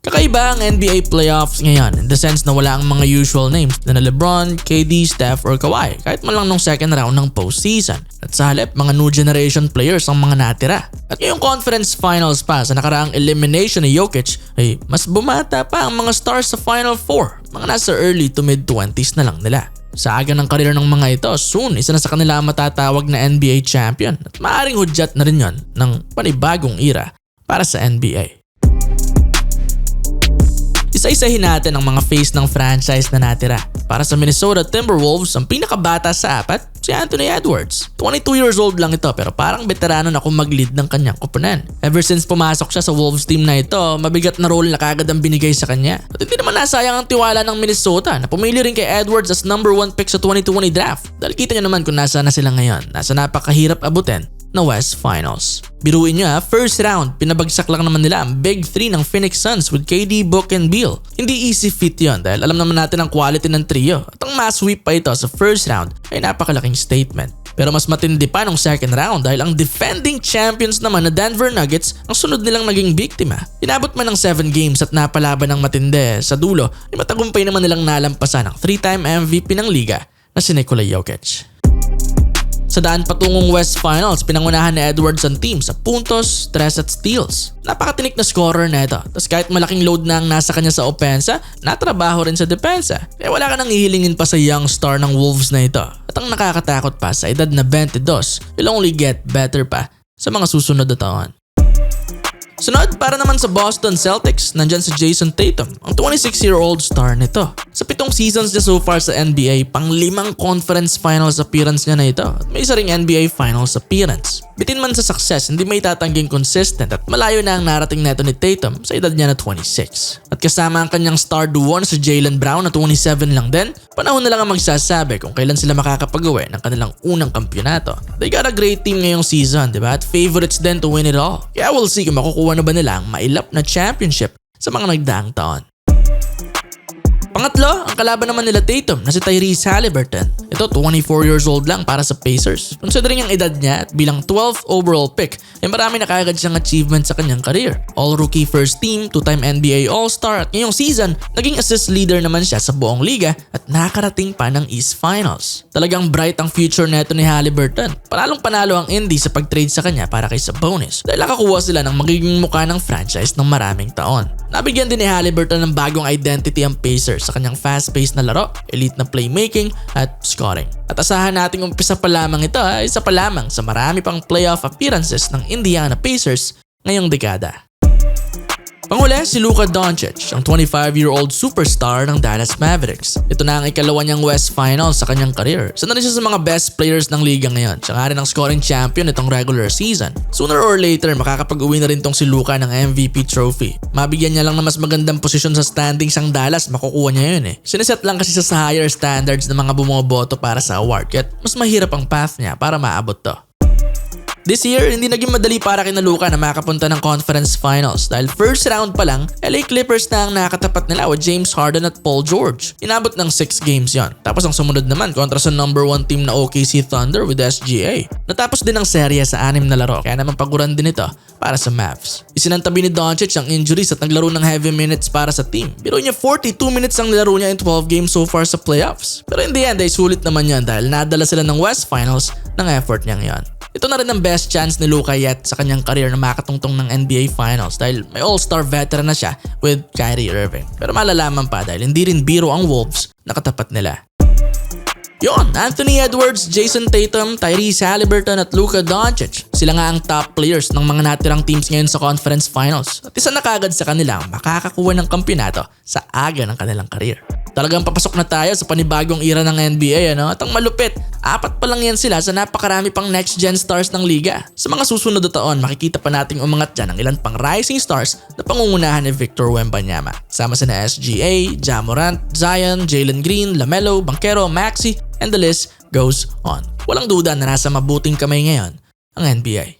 Kakaiba ang NBA playoffs ngayon in the sense na wala ang mga usual names na LeBron, KD, Steph, or Kawhi kahit man lang nung second round ng postseason. At sa halip, mga new generation players ang mga natira. At ngayong conference finals pa sa nakaraang elimination ni Jokic ay mas bumata pa ang mga stars sa Final Four. Mga nasa early to mid 20s na lang nila. Sa aga ng karir ng mga ito, soon isa na sa kanila ang matatawag na NBA champion at maaaring hudyat na rin yon ng panibagong era para sa NBA. Isa-isahin natin ang mga face ng franchise na natira. Para sa Minnesota Timberwolves, ang pinakabata sa apat, si Anthony Edwards. 22 years old lang ito pero parang veterano na kung mag-lead ng kanyang koponan. Ever since pumasok siya sa Wolves team na ito, mabigat na role na kagad ang binigay sa kanya. At hindi naman nasayang ang tiwala ng Minnesota na pumili rin kay Edwards as number 1 pick sa 2020 draft. Dahil kita niyo naman kung nasa na sila ngayon. Nasa napakahirap abutin na West Finals. Biruin nyo ha, first round, pinabagsak lang naman nila ang Big 3 ng Phoenix Suns with KD, Book, and Beal. Hindi easy fit yon dahil alam naman natin ang quality ng trio at ang mass sweep pa ito sa first round ay napakalaking statement. Pero mas matindi pa nung second round dahil ang defending champions naman na Denver Nuggets ang sunod nilang naging biktima. Inabot man ng 7 games at napalaban ng matindi sa dulo ay matagumpay naman nilang nalampasan ang 3-time MVP ng liga na si Nikola Jokic. Sa daan patungong West Finals, pinangunahan ni Edwards ang team sa puntos, stress at steals. Napakatinik na scorer na ito. Tapos kahit malaking load na ang nasa kanya sa opensa, natrabaho rin sa depensa. Kaya wala ka nang ihilingin pa sa young star ng Wolves na ito. At ang nakakatakot pa, sa edad na 22, will only get better pa sa mga susunod na taon. Sunod, para naman sa Boston Celtics, nandyan si Jason Tatum, ang 26-year-old star nito. Sa pitong seasons niya so far sa NBA, pang limang conference finals appearance niya na ito at may isa ring NBA finals appearance. Bitin man sa success, hindi may tatangging consistent at malayo na ang narating neto ni Tatum sa edad niya na 26. At kasama ang kanyang star duo na si Jalen Brown na 27 lang din, panahon na lang ang magsasabi kung kailan sila makakapagawi ng kanilang unang kampyonato. They got a great team ngayong season, di ba? At favorites din to win it all. Kaya we'll see kung makukuha na ba nila ang mailap na championship sa mga nagdaang taon. Pangatlo, ang kalaban naman nila Tatum na si Tyrese Halliburton. Ito 24 years old lang para sa Pacers. Considering ang edad niya at bilang 12th overall pick, ay marami na kagad siyang achievement sa kanyang career. All-rookie first team, two-time NBA All-Star at ngayong season, naging assist leader naman siya sa buong liga at nakarating pa ng East Finals. Talagang bright ang future neto ni Halliburton. Panalong panalo ang Indy sa pag-trade sa kanya para kay Sabonis dahil nakakuha sila ng magiging mukha ng franchise ng maraming taon. Nabigyan din ni Halliburton ng bagong identity ang Pacers sa kanyang fast-paced na laro, elite na playmaking at scoring. At asahan nating umpisa pa lamang ito ay isa pa lamang sa marami pang playoff appearances ng Indiana Pacers ngayong dekada. Panghuli, si Luka Doncic, ang 25-year-old superstar ng Dallas Mavericks. Ito na ang ikalawa niyang West Finals sa kanyang career. Isa na rin siya sa mga best players ng liga ngayon. Nga rin ang scoring champion itong regular season. Sooner or later, makakapag-uwi na rin tong si Luka ng MVP trophy. Mabigyan niya lang na mas magandang posisyon sa standings ang Dallas, makukuha niya yun eh. Sineset lang kasi siya sa higher standards ng mga bumoboto para sa award, yet mas mahirap ang path niya para maabot to. This year, hindi naging madali para kina Luka na makapunta ng conference finals dahil first round pa lang, LA Clippers na ang nakatapat nila with James Harden at Paul George. Inabot ng 6 games yon. Tapos ang sumunod naman kontra sa number 1 team na OKC Thunder with SGA. Natapos din ang serya sa anim na laro kaya naman paguran din ito para sa Mavs. Isinantabi ni Doncic ang injuries at naglaro ng heavy minutes para sa team. Biro niya 42 minutes ang nilaro niya in 12 games so far sa playoffs. Pero in the end ay sulit naman yan dahil nadala sila ng West Finals ng effort niyang yon. Ito na rin ang best chance ni Luka yet sa kanyang career na makatungtong ng NBA Finals dahil may all-star veteran na siya with Kyrie Irving. Pero malalaman pa dahil hindi rin biro ang Wolves na katapat nila. Yon, Anthony Edwards, Jason Tatum, Tyrese Halliburton at Luka Doncic. Sila nga ang top players ng mga natirang teams ngayon sa conference finals. At isa na kagad sa kanila ang makakakuha ng kampyonato sa aga ng kanilang career. Talagang papasok na tayo sa panibagong era ng NBA ano? At ang malupit, apat pa lang yan sila sa napakarami pang next gen stars ng liga. Sa mga susunod na taon, makikita pa nating umangat dyan ang ilan pang rising stars na pangungunahan ni Victor Wembanyama. Sama sina SGA, Jamorant, Zion, Jalen Green, Lamelo, Banquero, Maxi, and the list goes on. Walang duda na nasa mabuting kamay ngayon ang NBA.